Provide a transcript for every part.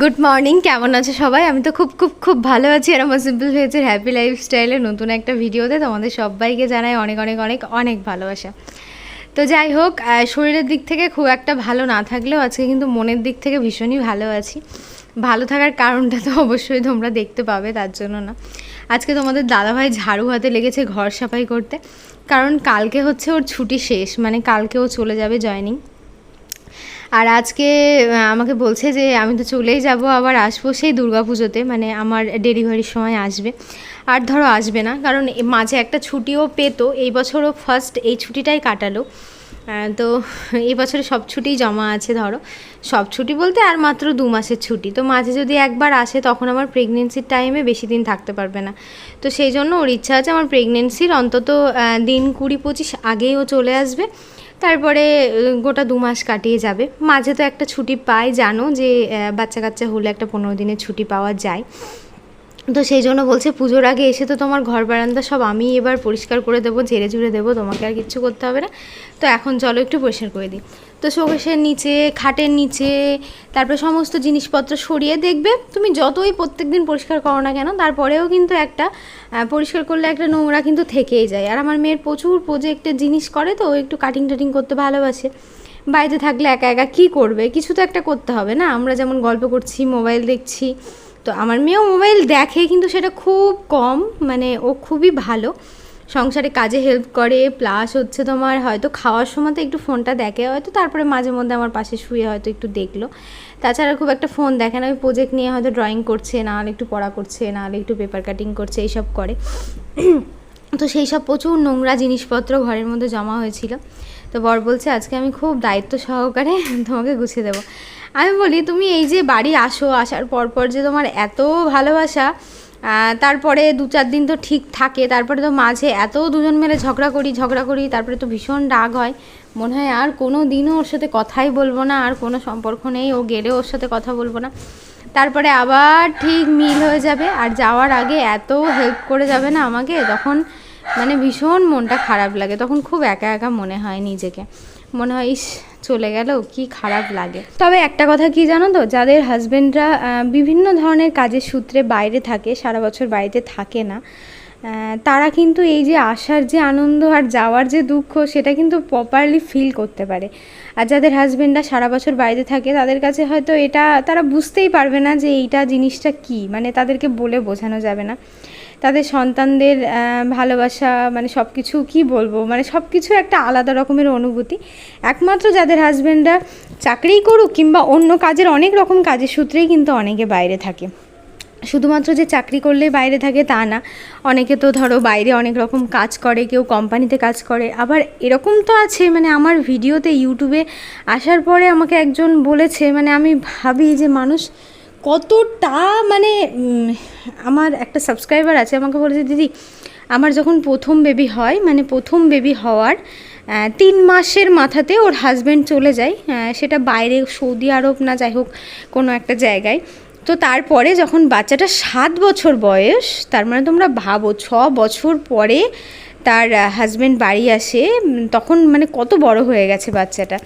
Good morning কেমন আছে সবাই? আমি তো খুব খুব খুব ভালো আছি আর আমার সিম্পল হয়েছে হ্যাপি লাইফস্টাইলের নতুন একটা ভিডিওতে তোমাদের সবাইকে জানাই অনেক অনেক অনেক অনেক ভালোবাসা। তো যাই হোক শরীরের দিক থেকে খুব একটা ভালো না থাকলেও আজকে কিন্তু মনের দিক থেকে ভীষণই ভালো আছি। ভালো থাকার কারণটা তো অবশ্যই তোমরা দেখতে পাবে, তার জন্য না। আজকে তোমাদের দাদাভাই ঝাড়ু হাতে লেগেছে ঘর সাফাই করতে। কারণ কালকে হচ্ছে ওর ছুটি শেষ মানে কালকে ও চলে যাবে জয়নিং আর আজকে আমাকে বলছে যে আমি তো চলেই যাব, আবার আসব সেই দুর্গাপুজোতে মানে আমার ডেলিভারির সময় আসবে। আর ধরো আসবে না, কারণ মাঝে একটা ছুটিও পেতো, এই বছরও ফার্স্ট এই ছুটিটাই কাটালো। তো এই বছরে সব ছুটিই জমা আছে ধরো। সব ছুটি বলতে আর মাত্র দু মাসের ছুটি, তো মাঝে যদি একবার আসে তখন আমার প্রেগনেন্সির টাইমে বেশি দিন থাকতে পারবে না। তো সেই জন্য ওর ইচ্ছা আছে আমার প্রেগনেন্সির অন্তত দিন কুড়ি পঁচিশ আগেই ও চলে আসবে। তারপরে গোটা দু মাস কাটিয়ে যাবে। মাঝে তো একটা ছুটি পাই, জানো যে বাচ্চা কাচ্চা হলে একটা পনেরো দিনের ছুটি পাওয়া যায়। তো সেই জন্য বলছে, পুজোর আগে এসে তো তোমার ঘর বারান্দা সব আমি এবার পরিষ্কার করে দেবো, ঝেড়ে ঝুড়ে দেবো, তোমাকে আর কিচ্ছু করতে হবে না। তো এখন চলো একটু পরিষ্কার করে দিই। তো শোকেশের নিচে, খাটের নিচে, তারপরে সমস্ত জিনিসপত্র সরিয়ে দেখবে। তুমি যতই প্রত্যেক দিন পরিষ্কার করো না কেন, তারপরেও কিন্তু একটা পরিষ্কার করলে একটা নোংরা কিন্তু থেকেই যায়। আর আমার মেয়ের প্রচুর প্রজেক্টের জিনিস করে তো একটু কাটিং টাটিং করতে ভালোবাসে। বাড়িতে থাকলে একা একা কী করবে? কিছু তো একটা করতে হবে না? আমরা যেমন গল্প করছি মোবাইল দেখছি তো আমার মেয়েও মোবাইল দেখে, কিন্তু সেটা খুব কম মানে ও খুবই ভালো। সংসারে কাজে হেল্প করে প্লাস হচ্ছে তোমার হয়তো খাওয়ার সময় তো একটু ফোনটা দেখে, হয়তো তারপরে মাঝে মধ্যে আমার পাশে শুয়ে হয়তো একটু দেখল। তাছাড়া খুব একটা ফোন দেখে না, ওই প্রজেক্ট নিয়ে হয়তো ড্রয়িং করছে, না হলে একটু পড়া করছে, না হলে একটু পেপার কাটিং করছে, এইসব করে। তো সেই সব প্রচুর নোংরা জিনিসপত্র ঘরের মধ্যে জমা হয়েছিল। তো বর বলছে, আজকে আমি খুব দায়িত্ব সহকারে তোমাকে গুছিয়ে দেবো। আমি বলি, তুমি এই যে বাড়ি আসো, আসার পর পর যে তোমার এত ভালোবাসা তারপরে দু চার দিন তো ঠিক থাকে, তারপরে তো মাঝে এত দুজন মিলে ঝগড়া করি ঝগড়া করি, তারপরে তো ভীষণ রাগ হয়। মনে হয় আর কোনো দিনও ওর সাথে কথাই বলব না, আর কোনো সম্পর্ক নেই, ও গেলে ওর সাথে কথা বলব না। তারপরে আবার ঠিক মিল হয়ে যাবে, আর যাওয়ার আগে এত হেল্প করে যাবে না আমাকে, তখন মানে ভীষণ মনটা খারাপ লাগে, তখন খুব একা একা মনে হয় নিজেকে। মনে হয়, ইস, চলে গেল, কি খারাপ লাগে। তবে একটা কথা কি জানো তো, যাদের হাজবেন্ডরা বিভিন্ন ধরনের কাজের সূত্রে বাইরে থাকে, সারা বছর বাড়িতে থাকে না তারা কিন্তু এই যে আসার যে আনন্দ আর যাওয়ার যে দুঃখ, সেটা কিন্তু প্রপারলি ফিল করতে পারে। আর যাদের হাজবেন্ডরা সারা বছর বাড়িতে থাকে, তাদের কাছে হয়তো এটা, তারা বুঝতেই পারবে না যে এইটা জিনিসটা কি মানে তাদেরকে বলে বোঝানো যাবে না। তাদের সন্তানদের ভালোবাসা মানে সব কিছু কী বলব? মানে সব কিছু একটা আলাদা রকমের অনুভূতি। একমাত্র যাদের হাজব্যান্ডরা চাকরিই করুক কিংবা অন্য কাজের অনেক রকম কাজের সূত্রেই কিন্তু অনেকে বাইরে থাকে। শুধুমাত্র যে চাকরি করলেই বাইরে থাকে তা না। অনেকে তো ধরো বাইরে অনেক রকম কাজ করে, কেউ কোম্পানিতে কাজ করে। আবার এরকম তো আছে মানে আমার ভিডিওতে, ইউটিউবে আসার পরে আমাকে একজন বলেছে মানে আমি ভাবি যে মানুষ কতটা মানে আমার একটা সাবস্ক্রাইবার আছে, আমাকে বলেছে, দিদি, আমার যখন প্রথম বেবি হয় মানে প্রথম বেবি হওয়ার তিন মাসের মাথাতে ওর হাজব্যান্ড চলে যায় সেটা বাইরে সৌদি আরব না যাই হোক, কোনো একটা জায়গায়। তো তারপরে যখন বাচ্চাটা সাত বছর বয়স, তার মানে তোমরা ভাবো, ছ বছর পরে তার হাজব্যান্ড বাড়ি আসে তখন মানে কত বড় হয়ে গেছে বাচ্চাটা।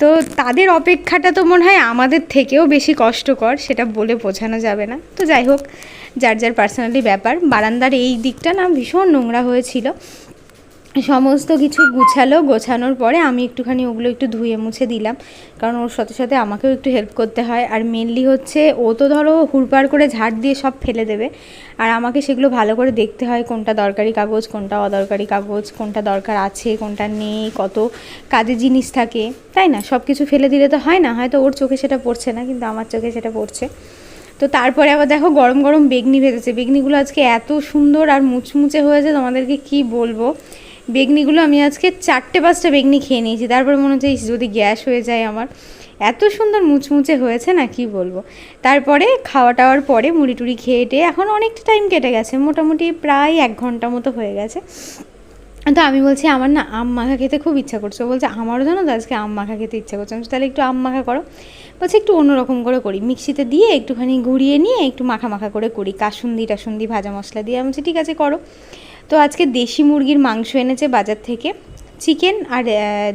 তো তাদের অপেক্ষাটা তো মনে হয় আমাদের থেকেও বেশি কষ্টকর, সেটা বলে বোঝানো যাবে না। তো যাই হোক, যার যার পার্সোনালি ব্যাপার, বারান্দার এই দিকটা না ভীষণ নোংরা হয়েছিল। সমস্ত কিছু গুছালো, গোছানোর পরে আমি একটুখানি ওগুলো একটু ধুয়ে মুছে দিলাম। কারণ ওর সাথে সাথে আমাকেও একটু হেল্প করতে হয়। আর মেনলি হচ্ছে ও তো ধরো হুড়পাড় করে ঝাড় দিয়ে সব ফেলে দেবে। আর আমাকে সেগুলো ভালো করে দেখতে হয়, কোনটা দরকারি কাগজ, কোনটা অদরকারি কাগজ, কোনটা দরকার আছে, কোনটা নেই, কত কাজের জিনিস থাকে। তাই না? সব কিছু ফেলে দিলে তো হয় না, হয়তো ওর চোখে সেটা পড়ছে না, কিন্তু আমার চোখে সেটা পড়ছে। তো তারপরে আবার দেখো গরম গরম বেগনি ভেজেছে। বেগনিগুলো আজকে এত সুন্দর আর মুচমুচে হয়েছে, তোমাদেরকে কি বলব? বেগনিগুলো আমি আজকে চারটে পাঁচটা বেগনি খেয়ে নিয়েছি। তারপরে মনে হচ্ছে যদি গ্যাস হয়ে যায় আমার। এত সুন্দর মুচমুচে হয়েছে না, কি বলব? তারপরে খাওয়া টাওয়ার পরে মুড়ি টুড়ি খেয়ে টেয়ে এখন অনেকটা টাইম কেটে গেছে, মোটামুটি প্রায় এক ঘণ্টা মতো হয়ে গেছে। তো আমি বলছি, আমার না আম মাখা খেতে খুব ইচ্ছা করছে। বলছে, আমারও জানো তো আজকে আম মাখা খেতে ইচ্ছা করছে। তাহলে একটু আম মাখা করো। বলছে, একটু অন্যরকম করে করি। মিক্সিতে দিয়ে একটুখানি ঘুরিয়ে নিয়ে একটু মাখা মাখা করে করি কাসুন্দি টাসুন্দি ভাজা মশলা দিয়ে। আমি বলছি, ঠিক আছে, করো। তো আজকে দেশি মুরগির মাংস এনেছে বাজার থেকে। চিকেন আর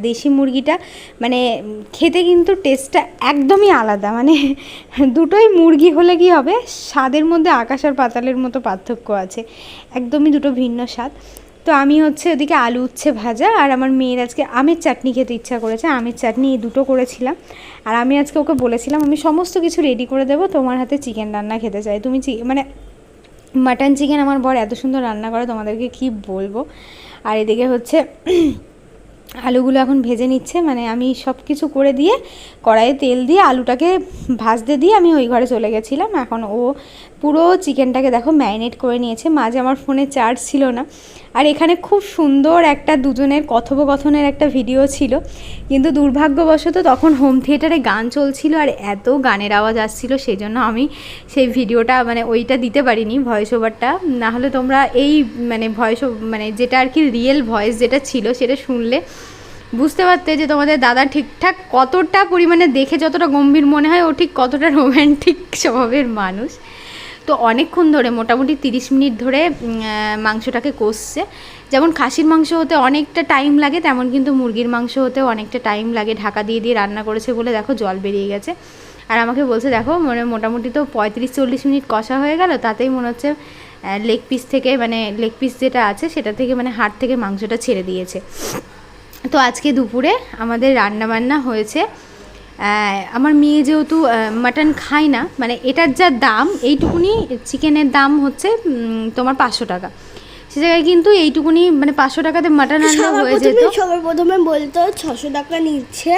দেশি মুরগিটা মানে খেতে কিন্তু টেস্টটা একদমই আলাদা। মানে দুটোই মুরগি হলে কি হবে? স্বাদের মধ্যে আকাশ আর পাতালের মতো পার্থক্য আছে। একদমই দুটো ভিন্ন স্বাদ। তো আমি হচ্ছে ওদিকে আলু উচ্ছে ভাজা আর আমার মেয়ের আজকে আমের চাটনি খেতে ইচ্ছা করেছে। আমের চাটনি এই দুটো করেছিলাম। আর আমি আজকে ওকে বলেছিলাম, আমি সমস্ত কিছু রেডি করে দেবো, তোমার হাতে চিকেন রান্না খেতে চাই। তুমি মানে মাটন চিকেন আমার বর এত সুন্দর রান্না করে তোমাদেরকে কি বলব? আর এদিকে হচ্ছে আলুগুলো এখন ভেজে নিচ্ছে মানে আমি সব কিছু করে দিয়ে কড়াইয়ে তেল দিয়ে আলুটাকে ভাজতে দিয়ে আমি ওই ঘরে চলে গেছিলাম। এখন ও পুরো চিকেনটাকে দেখো ম্যারিনেট করে নিয়েছে, মাঝে আমার ফোনে চার্জ ছিল না। আর এখানে খুব সুন্দর একটা দুজনের কথোপকথনের একটা ভিডিও ছিল। কিন্তু দুর্ভাগ্যবশত তখন হোম থিয়েটারে গান চলছিল আর এত গানের আওয়াজ আসছিল সেই জন্য আমি সেই ভিডিওটা মানে ওইটা দিতে পারিনি ভয়েস ওভারটা নাহলে তোমরা এই মানে ভয়েস মানে যেটা আর কি রিয়েল ভয়েস যেটা ছিল সেটা শুনলে বুঝতে পারতে যে তোমাদের দাদা ঠিকঠাক কতটা পরিমাণে দেখে, যতটা গম্ভীর মনে হয়, ও ঠিক কতটা রোম্যান্টিক স্বভাবের মানুষ। তো অনেকক্ষণ ধরে, মোটামুটি তিরিশ মিনিট ধরে মাংসটাকে কষছে। যেমন খাসির মাংস হতে অনেকটা টাইম লাগে, তেমন কিন্তু মুরগির মাংস হতেও অনেকটা টাইম লাগে। ঢাকা দিয়ে দিয়ে রান্না করেছে বলে দেখো জল বেরিয়ে গেছে। আর আমাকে বলছে, দেখো মানে মোটামুটি তো পঁয়ত্রিশ চল্লিশ মিনিট কষা হয়ে গেল, তাতেই মনে হচ্ছে লেগ পিস থেকে মানে লেগ পিস যেটা আছে, সেটা থেকে মানে হাড় থেকে মাংসটা ছেড়ে দিয়েছে। তো আজকে দুপুরে আমাদের রান্না বান্না হয়েছে আমার মেয়ে যেহেতু মাটন খায় না মানে এটার যা দাম এইটুকুনি চিকেনের দাম হচ্ছে তোমার পাঁচশো টাকা। সে জায়গায় কিন্তু এইটুকুনি মানে পাঁচশো টাকাতে মাটন রান্না হয়ে যেত। সবার প্রথমে বলতো ছশো টাকা নিচ্ছে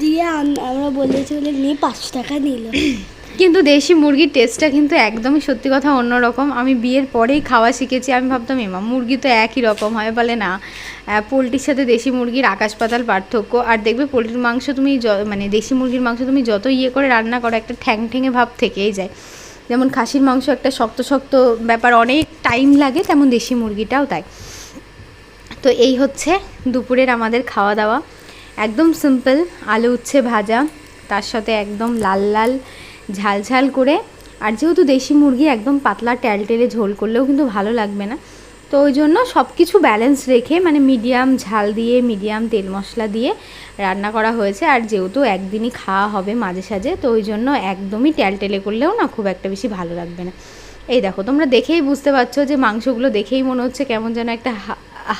দিয়ে আমরা বলেছি বলে নিয়ে পাঁচশো টাকা নিল। কিন্তু দেশি মুরগির টেস্টটা কিন্তু একদমই সত্যি কথা অন্যরকম। আমি বিয়ের পরেই খাওয়া শিখেছি আমি ভাবতাম এমা মুরগি তো একই রকম হয়। বলে না পোলট্রির সাথে দেশি মুরগির আকাশ পাতাল পার্থক্য। আর দেখবে পোলট্রির মাংস তুমি মানে দেশি মুরগির মাংস তুমি যত ইয়ে করে রান্না করো, একটা ঠ্যাং ঠ্যাঙে ভাব থেকেই যায়। যেমন খাসির মাংস একটা শক্ত শক্ত ব্যাপার, অনেক টাইম লাগে, তেমন দেশি মুরগিটাও তাই। তো এই হচ্ছে দুপুরের আমাদের খাওয়া দাওয়া। একদম সিম্পল আলু উচ্ছে ভাজা, তার সাথে একদম লাল লাল, ঝাল ঝাল করে। আর যেহেতু দেশি মুরগি একদম পাতলা, টেলটেলে ঝোল করলেও কিন্তু ভালো লাগবে না। তো ওই জন্য সব কিছু ব্যালেন্স রেখে মানে মিডিয়াম ঝাল দিয়ে মিডিয়াম তেল মশলা দিয়ে রান্না করা হয়েছে। আর যেহেতু একদিনই খাওয়া হবে মাঝে সাঝে, তো ওই জন্য একদমই টেলটেলে করলেও না খুব একটা বেশি ভালো লাগবে না। এই দেখো, তোমরা দেখেই বুঝতে পারছ যে মাংসগুলো দেখেই মনে হচ্ছে কেমন যেন একটা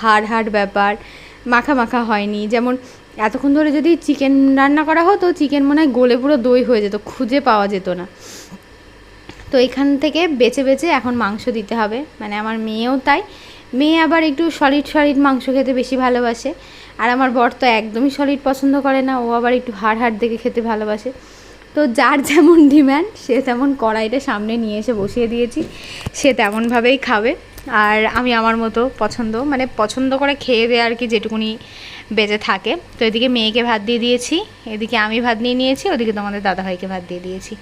হাড় হাড় ব্যাপার, মাখা মাখা হয়নি। যেমন এতক্ষণ ধরে যদি চিকেন রান্না করা হতো চিকেন মনে হয় গোলে পুরো দই হয়ে যেত, খুঁজে পাওয়া যেত না। তো এখান থেকে বেছে বেছে এখন মাংস দিতে হবে। মানে আমার মেয়েও তাই। মেয়ে আবার একটু সলিড সলিড মাংস খেতে বেশি ভালোবাসে। আর আমার বর তো একদমই সলিড পছন্দ করে না, ও আবার একটু হাড় হাড় দেখে খেতে ভালোবাসে। তো যার যেমন ডিম্যান্ড, সে তেমন কড়াইটা সামনে নিয়ে এসে বসিয়ে দিয়েছি। সে তেমনভাবেই খাবে। আর আমি আমার মতো পছন্দ মানে পছন্দ করে খেয়ে দেয় আর কি যেটুকুনি বেঁচে থাকে। তো এদিকে মেয়েকে ভাত দিয়ে দিয়েছি, এদিকে আমি ভাত নিয়ে নিয়েছি, ওদিকে তোমাদের দাদাভাইকে ভাত দিয়ে দিয়েছি।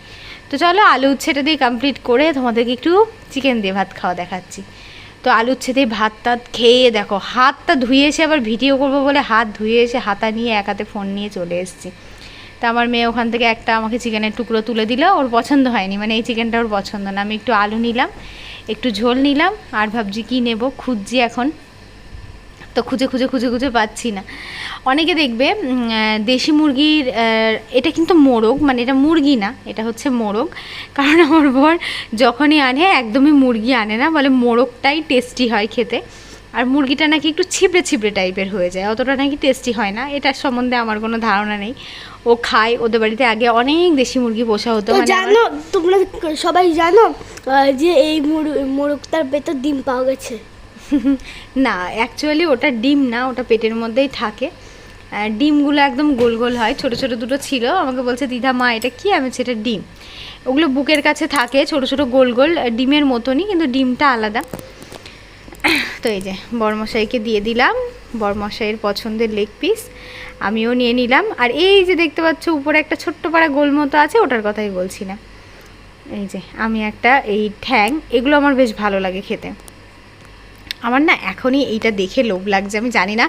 তো চলো আলু উচ্ছেটা দিয়ে কমপ্লিট করে তোমাদেরকে একটু চিকেন দিয়ে ভাত খাওয়া দেখাচ্ছি। তো আলু উচ্ছে দিয়ে ভাত টাত খেয়ে দেখো, হাতটা ধুয়ে এসে আবার ভিডিও করব বলে হাত ধুয়ে এসে হাতা নিয়ে এক হাতে ফোন নিয়ে চলে এসেছি। তা আমার মেয়ে ওখান থেকে একটা আমাকে চিকেনের টুকরো তুলে দিল, ওর পছন্দ হয়নি। মানে এই চিকেনটা ওর পছন্দ না। আমি একটু আলু নিলাম, একটু ঝোল নিলাম, আর ভাবছি কী নেব, খুঁজছি এখন। তো খুঁজে খুঁজে খুঁজে খুঁজে পাচ্ছি না। অনেকে দেখবে দেশি মুরগির এটা কিন্তু মোরগ মানে এটা মুরগি না, এটা হচ্ছে মোরগ। কারণ আমার বর যখনই আনে, একদমই মুরগি আনে না, বলে মোরগটাই টেস্টি হয় খেতে। আর মুরগিটা নাকি একটু ছিপড়ে ছিপড়ে টাইপের হয়ে যায় অতটা নাকি টেস্টি হয় না এটার সম্বন্ধে আমার কোনো ধারণা নেই। ও খায় ওদের বাড়িতে আগে অনেক দেশি মুরগি পোষা হতো মানে জানো তোমরা সবাই জানো যে এই মোরগটার ভেতর ডিম পাওয়া গেছে? না অ্যাকচুয়ালি ওটা ডিম না ওটা পেটের মধ্যেই থাকে। ডিমগুলো একদম গোল গোল হয় ছোট ছোট দুটো ছিল আমাকে বলছে দিদা মা এটা কি? আমি সেটা ডিম। ওগুলো বুকের কাছে থাকে ছোট ছোট গোল গোল ডিমের মতনই কিন্তু ডিমটা আলাদা। তো এই যে, বরমশাইকে দিয়ে দিলাম, বরমশাইয়ের পছন্দের লেগ পিস আমিও নিয়ে নিলাম। আর এই যে দেখতে পাচ্ছ, উপরে একটা ছোট্ট পাড়া গোল মতো আছে, ওটার কথাই বলছি না। এই যে, আমি একটা এই ঠ্যাং, এগুলো আমার বেশ ভালো লাগে খেতে। আমার না এখনই এইটা দেখে লোভ লাগছে, আমি জানি না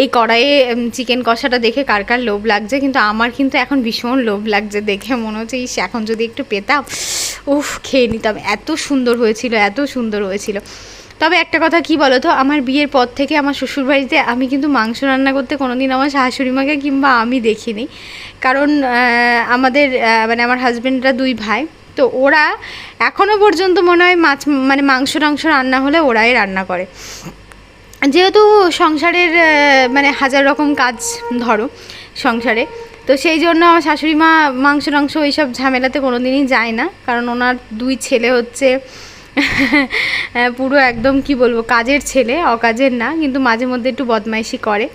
এই কড়াইয়ে চিকেন কষাটা দেখে কার কার লোভ লাগছে, কিন্তু আমার কিন্তু এখন ভীষণ লোভ লাগছে দেখে, মনে হচ্ছে, ইস, এখন যদি একটু পেতাম, উফ, খেয়ে নিতাম। এত সুন্দর হয়েছিল, এত সুন্দর হয়েছিল। তবে একটা কথা কি বলো তো আমার বিয়ের পর থেকে আমার শ্বশুরবাড়িতে আমি কিন্তু মাংস রান্না করতে কোনোদিন আমার শাশুড়ি মাকে কিংবা আমি দেখিনি। কারণ আমাদের মানে আমার হাজব্যান্ডরা দুই ভাই। তো ওরা এখনও পর্যন্ত মনে হয় মাছ মানে মাংস টাংস রান্না হলে ওরাই রান্না করে। যেহেতু সংসারের মানে হাজার রকম কাজ ধরো সংসারে, তো সেই জন্য আমার শাশুড়ি মা মাংস টাংস এইসব ঝামেলাতে কোনো দিনই যায় না। কারণ ওনার দুই ছেলে হচ্ছে পুরো একদম কি বলব, কাজের ছেলে, অকাজের না, কিন্তু মাঝে মধ্যে একটু বদমাইশি করে।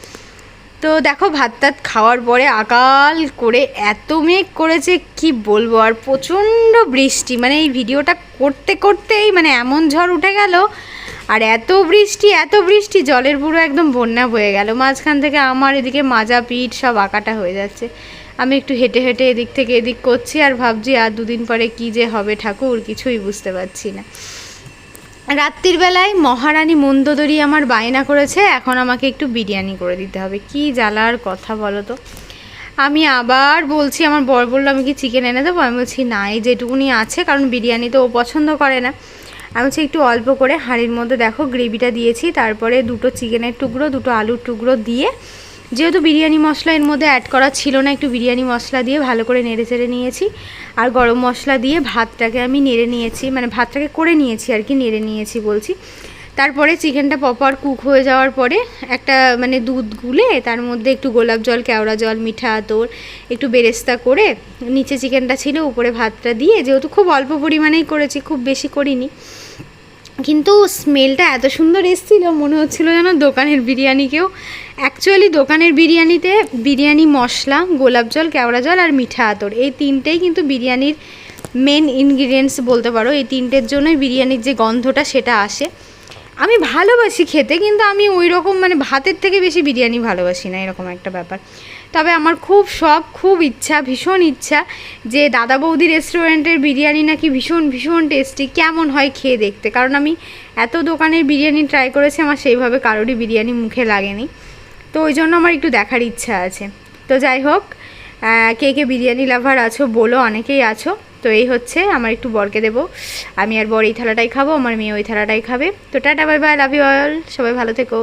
তো দেখো ভাত টাত খাওয়ার পরে আকাল করে এত মেঘ করেছে, কি বলব, আর প্রচণ্ড বৃষ্টি। মানে এই ভিডিওটা করতে করতেই মানে এমন ঝড় উঠে গেল, আর এত বৃষ্টি এত বৃষ্টি, জলের পুরো একদম বন্যা বয়ে গেল। মাঝখান থেকে আমার এদিকে মাজা পিঠ সব আঁকাটা হয়ে যাচ্ছে। আমি একটু হেঁটে হেঁটে এদিক থেকে এদিক করছি আর ভাবছি আর দুদিন পরে কি যে হবে ঠাকুর, কিছুই বুঝতে পারছি না। রাত্রির বেলায় মহারানী মন্দোদরি আমার বায়না করেছে, এখন আমাকে একটু বিরিয়ানি করে দিতে হবে। কি জ্বালার কথা বলো তো? আমি আবার বলছি, আমার বর বলল, আমি কি চিকেন এনে দেবো? আমি বলছি, না, এই যেটুকুনি আছে, কারণ বিরিয়ানি তো ও পছন্দ করে না। আমি বলছি, একটু অল্প করে হাঁড়ির মধ্যে দেখো, গ্রেভিটা দিয়েছি, তারপরে দুটো চিকেনের টুকরো, দুটো আলুর টুকরো দিয়ে যেহেতু বিরিয়ানি মশলা এর মধ্যে অ্যাড করা ছিল না, একটু বিরিয়ানি মশলা দিয়ে ভালো করে নেড়ে চেড়ে নিয়েছি। আর গরম মশলা দিয়ে ভাতটাকে আমি নেড়ে নিয়েছি মানে ভাতটাকে করে নিয়েছি আর কি, নেড়ে নিয়েছি বলছি। তারপরে চিকেনটা প্রপার কুক হয়ে যাওয়ার পরে একটা মানে দুধ গুলে তার মধ্যে একটু গোলাপ জল, কেওড়া জল, মিঠা আতর, একটু বেরেস্তা করে নিচে চিকেনটা ছিল, উপরে ভাতটা দিয়ে, যেহেতু খুব অল্প পরিমাণেই করেছি, খুব বেশি করিনি। কিন্তু স্মেলটা এত সুন্দর এসেছিল, মনে হচ্ছিল যেন দোকানের বিরিয়ানিকেও অ্যাকচুয়ালি দোকানের বিরিয়ানিতে বিরিয়ানি, মশলা, গোলাপ জল, কেওড়া জল আর মিঠা আতর। এই তিনটেই কিন্তু বিরিয়ানির মেন ইনগ্রিডিয়েন্টস বলতে পারো। এই তিনটের জন্যই বিরিয়ানির যে গন্ধটা, সেটা আসে। আমি ভালোবাসি খেতে, কিন্তু আমি ওই রকম মানে ভাতের থেকে বেশি বিরিয়ানি ভালোবাসি না, এরকম একটা ব্যাপার। তবে আমার খুব শখ, খুব ইচ্ছা, ভীষণ ইচ্ছা যে দাদা বৌদি রেস্টুরেন্টের বিরিয়ানি নাকি ভীষণ ভীষণ টেস্টি, কেমন হয় খেয়ে দেখতে। কারণ আমি এত দোকানের বিরিয়ানি ট্রাই করেছি, আমার সেইভাবে কারোরই বিরিয়ানি মুখে লাগেনি। তো ওই জন্য আমার একটু দেখার ইচ্ছা আছে। তো যাই হোক কে কে বিরিয়ানি লাভার আছো বলো, অনেকেই আছো। তো এই হচ্ছে, আমার একটু বরকে দেবো। আমি আর বর এই থালাটাই খাব, আমার মেয়ে ওই থালাটাই খাবে। তো tata bye bye love you all সবাই ভালো থেকো।